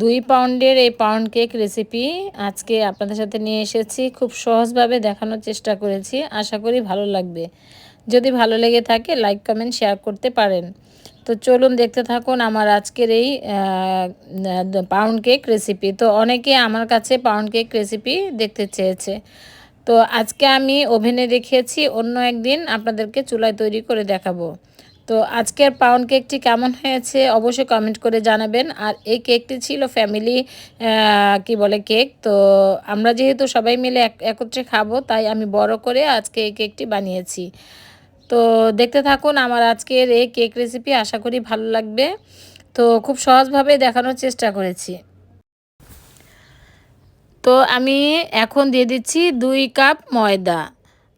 দুই পাউন্ডের এই পাউন্ড কেক রেসিপি আজকে আপনাদের সাথে নিয়ে এসেছি। খুব সহজভাবে দেখানোর চেষ্টা করেছি। আশা করি ভালো লাগবে। যদি ভালো লেগে থাকে লাইক কমেন্ট শেয়ার করতে পারেন। তো চলুন দেখতে থাকুন আমার আজকের এই পাউন্ড কেক রেসিপি তো অনেকে আমার কাছে পাউন্ড কেক রেসিপি দেখতে চেয়েছে। তো আজকে আমি ওভেনে দেখিয়েছি, অন্য একদিন আপনাদেরকে চুলায় তৈরি করে দেখাবো। তো আজকের পাউন্ড কেকটি কেমন হয়েছে অবশ্যই কমেন্ট করে জানাবেন। আর এই কেকটি ছিল ফ্যামিলি কি বলে কেক? তো আমরা যেহেতু সবাই মিলে একত্রে খাব, তাই আমি বড় করে আজকে এই কেকটি বানিয়েছি। তো দেখতে থাকুন আমার আজকের এই কেক রেসিপি আশা করি ভালো লাগবে। তো খুব সহজভাবে দেখানোর চেষ্টা করেছি। তো আমি এখন দিয়ে দিচ্ছি দুই কাপ ময়দা,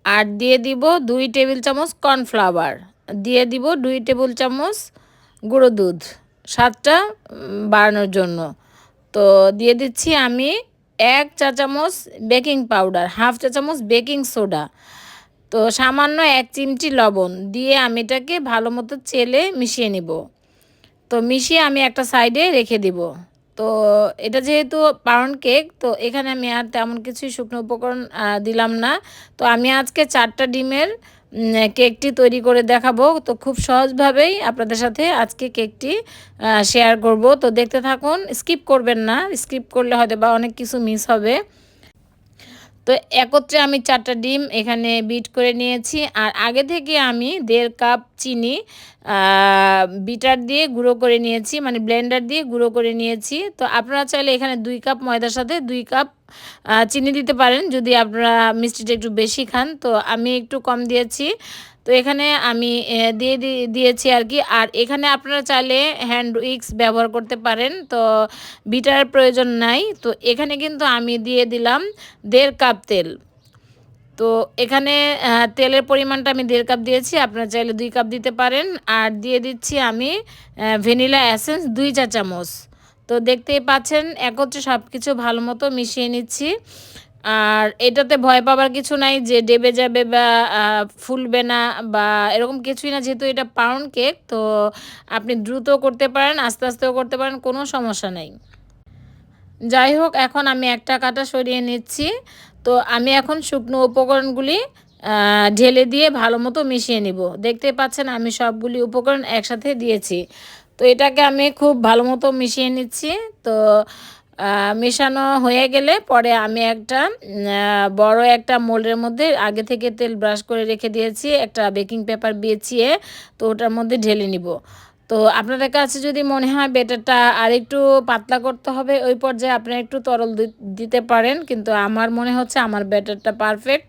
আর দিয়ে দিব দুই টেবিল চামচ কর্নফ্লাওয়ার দিয়ে দিব দুই টেবিল চামচ গুঁড়ো দুধ, স্বাদটা বাড়ানোর জন্য। তো দিয়ে দিচ্ছি আমি এক চা চামচ বেকিং পাউডার, হাফ চা চামচ বেকিং সোডা। তো সামান্য এক চিমটি লবণ দিয়ে আমি এটাকে ভালো মতো চেলে মিশিয়ে নিব। তো মিশিয়ে আমি একটা সাইডে রেখে দিব। তো এটা যেহেতু পাউন্ড কেক, তো এখানে আমি আর তেমন কিছুই শুকনো উপকরণ দিলাম না। তো আমি আজকে চারটা ডিমের কেকটি তৈরি করে দেখাবো। তো খুব সহজভাবেই আপনাদের সাথে আজকে কেকটি শেয়ার করব। তো দেখতে থাকুন স্কিপ করবেন না। স্কিপ করলে হয়তো বা অনেক কিছু মিস হবে। তো একত্রে আমি চারটা ডিম এখানে বিট করে নিয়েছি। আর আগে থেকে আমি দেড় কাপ চিনি বিটার দিয়ে গুঁড়ো করে নিয়েছি। মানে ব্লেন্ডার দিয়ে গুঁড়ো করে নিয়েছি। তো আপনারা চাইলে এখানে দুই কাপ ময়দার সাথে দুই কাপ চিনি দিতে পারেন। যদি আপনারা মিষ্টিটা একটু বেশি খান, তো আমি একটু কম দিয়েছি। তো এখানে আমি দিয়ে দিয়েছি আর কি। আর এখানে আপনারা চাইলে হ্যান্ড উইক্স ব্যবহার করতে পারেন। তো বিটার প্রয়োজন নাই। তো এখানে কিন্তু আমি দিয়ে দিলাম দেড় কাপ তেল। তো এখানে তেলের পরিমাণটা আমি দেড় কাপ দিয়েছি। আপনারা চাইলে দুই কাপ দিতে পারেন। আর দিয়ে দিচ্ছি আমি ভ্যানিলা অ্যাসেন্স দুই চা চামচ তো দেখতেই পাচ্ছেন একত্রে সব কিছু ভালো মতো মিশিয়ে নিচ্ছি। আর এটাতে ভয় পাবার কিছু নাই যে ডেবে যাবে বা ফুলবে না বা এরকম কিছুই না, যেহেতু এটা পাউন্ড কেক তো আপনি দ্রুত করতে পারেন, আস্তে আস্তেও করতে পারেন, কোনো সমস্যা নেই। যাই হোক, এখন আমি একটা কাটা সরিয়ে নিচ্ছি। তো আমি এখন শুকনো উপকরণগুলি ঢেলে দিয়ে ভালো মতো মিশিয়ে নিব। দেখতে পাচ্ছেন আমি সবগুলি উপকরণ একসাথে দিয়েছি। তো এটাকে আমি খুব ভালো মতো মিশিয়ে নিচ্ছি। তো মেশানো হয়ে গেলে পরে আমি একটা বড় একটা মোল্ডের মধ্যে আগে থেকে তেল ব্রাশ করে রেখে দিয়েছি, একটা বেকিং পেপার বিছিয়ে, তো ওটার মধ্যে ঢেলে নিব। তো আপনাদের কাছে যদি মনে হয় বেটারটা আর একটু পাতলা করতে হবে, ওই পর্যায়ে আপনারা একটু তরল দিতে পারেন, কিন্তু আমার মনে হচ্ছে আমার ব্যাটারটা পারফেক্ট।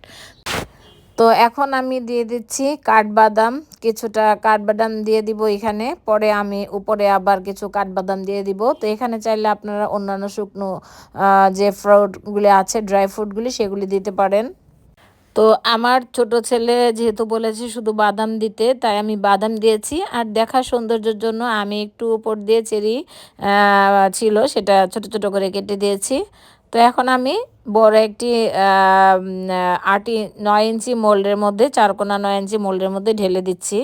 তো এখন আমি দিয়ে দিচ্ছি কাঠবাদাম, কিছুটা কাঠবাদাম দিয়ে দিব এখানে, পরে আমি উপরে আবার কিছু কাঠবাদাম দিয়ে দিব। তো এখানে চাইলে আপনারা অন্যান্য শুকনো যে ফ্রুটগুলি আছে, ড্রাই ফ্রুটগুলি সেগুলি দিতে পারেন। তো আমার ছোট ছেলে যেহেতু বলেছে শুধু বাদাম দিতে, তাই আমি বাদাম দিয়েছি। আর দেখা সৌন্দর্যের জন্য আমি একটু উপর দিয়ে চেরি ছিল সেটা ছোট ছোট করে কেটে দিয়েছি। তো এখন আমি বড় একটি আটি নয় ইঞ্চি মোল্ডের মধ্যে চারকোনা নয় ইঞ্চি মোল্ডের মধ্যে ঢেলে দিচ্ছি।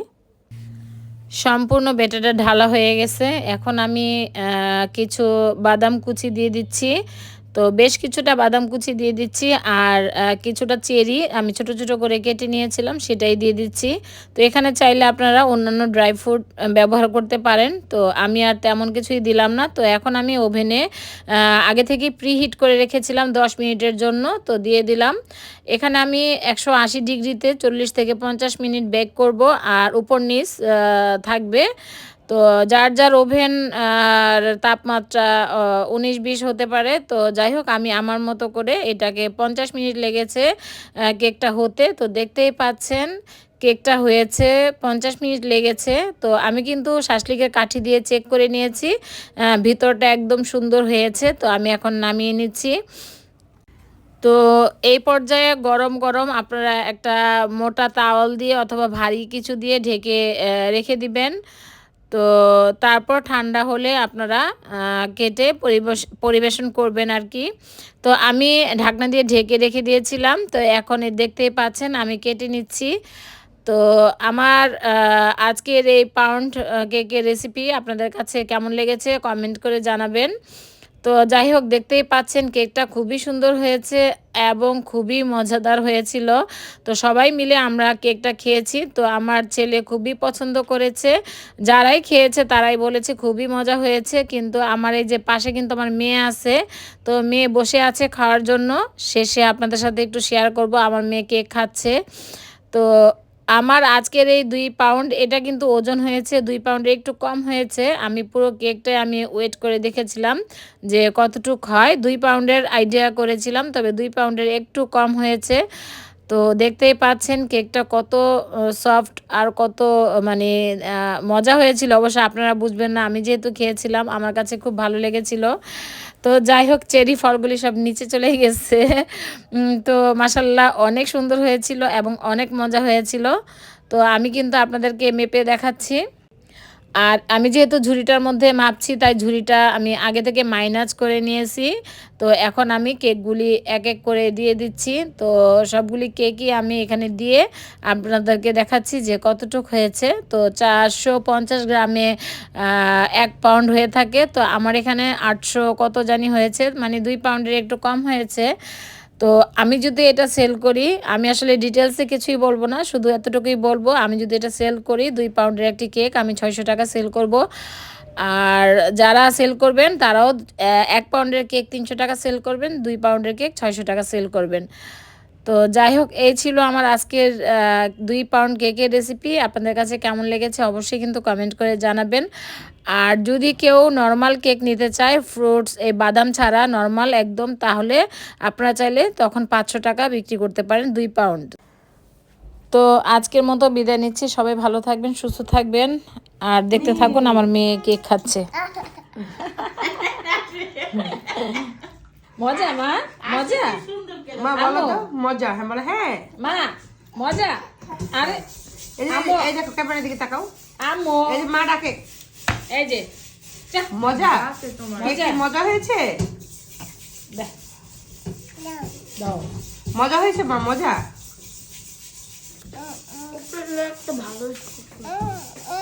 সম্পূর্ণ বেটাটা ঢালা হয়ে গেছে। এখন আমি কিছু বাদাম কুচি দিয়ে দিচ্ছি। তো বেশ কিছুটা বাদাম কুচি দিয়ে দিচ্ছি আর কিছুটা চেরি আমি ছোট ছোট করে কেটে নিয়েছিলাম সেটাই দিয়ে দিচ্ছি। তো এখানে চাইলে আপনারা অন্যান্য ড্রাই ফ্রুট ব্যবহার করতে পারেন। তো আমি আর তেমন কিছুই দিলাম না। তো এখন আমি ওভেনে আগে থেকে প্রিহিট করে রেখেছিলাম দশ মিনিটের জন্য। তো দিয়ে দিলাম। এখানে আমি একশো আশি ডিগ্রিতে চল্লিশ থেকে পঞ্চাশ মিনিট বেক করব আর উপর নিচ থাকবে তো যার যার ওভেন আর তাপমাত্রা উনিশ বিশ হতে পারে, তো যাই হোক, আমি আমার মতো করে এটাকে পঞ্চাশ মিনিট লেগেছে কেকটা হতে। তো দেখতেই পাচ্ছেন, কেকটা হয়েছে, পঞ্চাশ মিনিট লেগেছে। তো আমি কিন্তু শাসলিকের কাঠি দিয়ে চেক করে নিয়েছি ভিতরটা একদম সুন্দর হয়েছে। তো আমি এখন নামিয়ে নিচ্ছি। তো এই পর্যায়ে গরম গরম আপনারা একটা মোটা তাওয়াল দিয়ে অথবা ভারী কিছু দিয়ে ঢেকে রেখে দিবেন। তো তারপর ঠান্ডা হলে আপনারা কেটে পরিবেশন করবেন আর কি। তো আমি ঢাকনা দিয়ে ঢেকে রেখে দিয়েছিলাম, তো এখন দেখতেই পাচ্ছেন আমি কেটে নিচ্ছি। তো আমার আজকের এই পাউন্ড কেকের রেসিপি আপনাদের কাছে কেমন লেগেছে কমেন্ট করে জানাবেন। তো যাই হোক, দেখতেই পাচ্ছেন কেকটা খুবই সুন্দর হয়েছে এবং খুবই মজাদার হয়েছিল। তো সবাই মিলে আমরা কেকটা খেয়েছি। তো আমার ছেলে খুবই পছন্দ করেছে। যারাই খেয়েছে তারাই বলেছে খুবই মজা হয়েছে। কিন্তু আমার এই যে পাশে কিন্তু আমার মেয়ে আছে। তো মেয়ে বসে আছে খাওয়ার জন্য। শেষে আপনাদের সাথে একটু শেয়ার করব। আমার মেয়ে কেক খাচ্ছে। তো আমার আজকের এই দুই পাউন্ড এটা কিন্তু ওজন হয়েছে, দুই পাউন্ডের একটু কম হয়েছে। আমি পুরো কেকটাই আমি ওয়েট করে দেখেছিলাম যে কতটুক হয়। দুই পাউন্ডের আইডিয়া করেছিলাম, তবে দুই পাউন্ডের একটু কম হয়েছে। তো দেখতেই পাচ্ছেন কেকটা কত সফট আর কত মানে মজা হয়েছিল। অবশ্য আপনারা বুঝবেন না, আমি যেহেতু খেয়েছিলাম, আমার কাছে খুব ভালো লেগেছিল। তো যাই হোক, চেরি ফলগুলি সব নিচে চলে গেছে। তো মাসাল্লাহ অনেক সুন্দর হয়েছিল এবং অনেক মজা হয়েছিল। তো আমি কিন্তু আপনাদেরকে মেপে দেখাচ্ছি। আর আমি যেহেতু ঝুড়িটার মধ্যে মাপছি, তাই ঝুড়িটা আমি আগে থেকে মাইনাস করে নিয়েছি। তো এখন আমি কেকগুলি এক এক করে দিয়ে দিচ্ছি। তো সবগুলি কেকই আমি এখানে দিয়ে আপনাদেরকে দেখাচ্ছি যে কতটুক হয়েছে। তো চারশো পঞ্চাশ গ্রামে এক পাউন্ড হয়ে থাকে। তো আমার এখানে আটশো কত জানি হয়েছে মানে দুই পাউন্ডের একটু কম হয়েছে। তো আমি যদি এটা সেল করি, আমি আসলে ডিটেলসে কিছুই বলব না, শুধু এতটুকুই বলব, আমি যদি এটা সেল করি, দুই পাউন্ডের একটি কেক আমি ছয়শো টাকা সেল করব। আর যারা সেল করবেন, তারাও এক পাউন্ডের কেক তিনশো টাকা সেল করবেন, দুই পাউন্ডের কেক ছয়শো টাকা সেল করবেন। তো যাই হোক, এই ছিল আমার আজকের দুই পাউন্ড কেকের রেসিপি আপনাদের কাছে কেমন লেগেছে অবশ্যই কিন্তু কমেন্ট করে জানাবেন। আর যদি কেউ নর্মাল কেক নিতে চায় ফ্রুটস এই বাদাম ছাড়া নর্মাল একদম, তাহলে আপনারা চাইলে তখন পাঁচশো টাকা বিক্রি করতে পারেন দুই পাউন্ড তো আজকের মতো বিদায় নিচ্ছি। সবাই ভালো থাকবেন, সুস্থ থাকবেন। আর দেখতে থাকুন, আমার মেয়ে কেক খাচ্ছে। মজা, মা? মজা? মা বলো তো মজা। হ্যাঁ বলে হ্যাঁ। মা মজা। আরে এই যে আম্মু। এই দেখো ক্যামেরার দিকে তাকাও। আম্মু। এই যে মা ডাকে। এই যে মজা? মজা হয়েছে? মজা হয়েছে মা মজা? একটা ভালো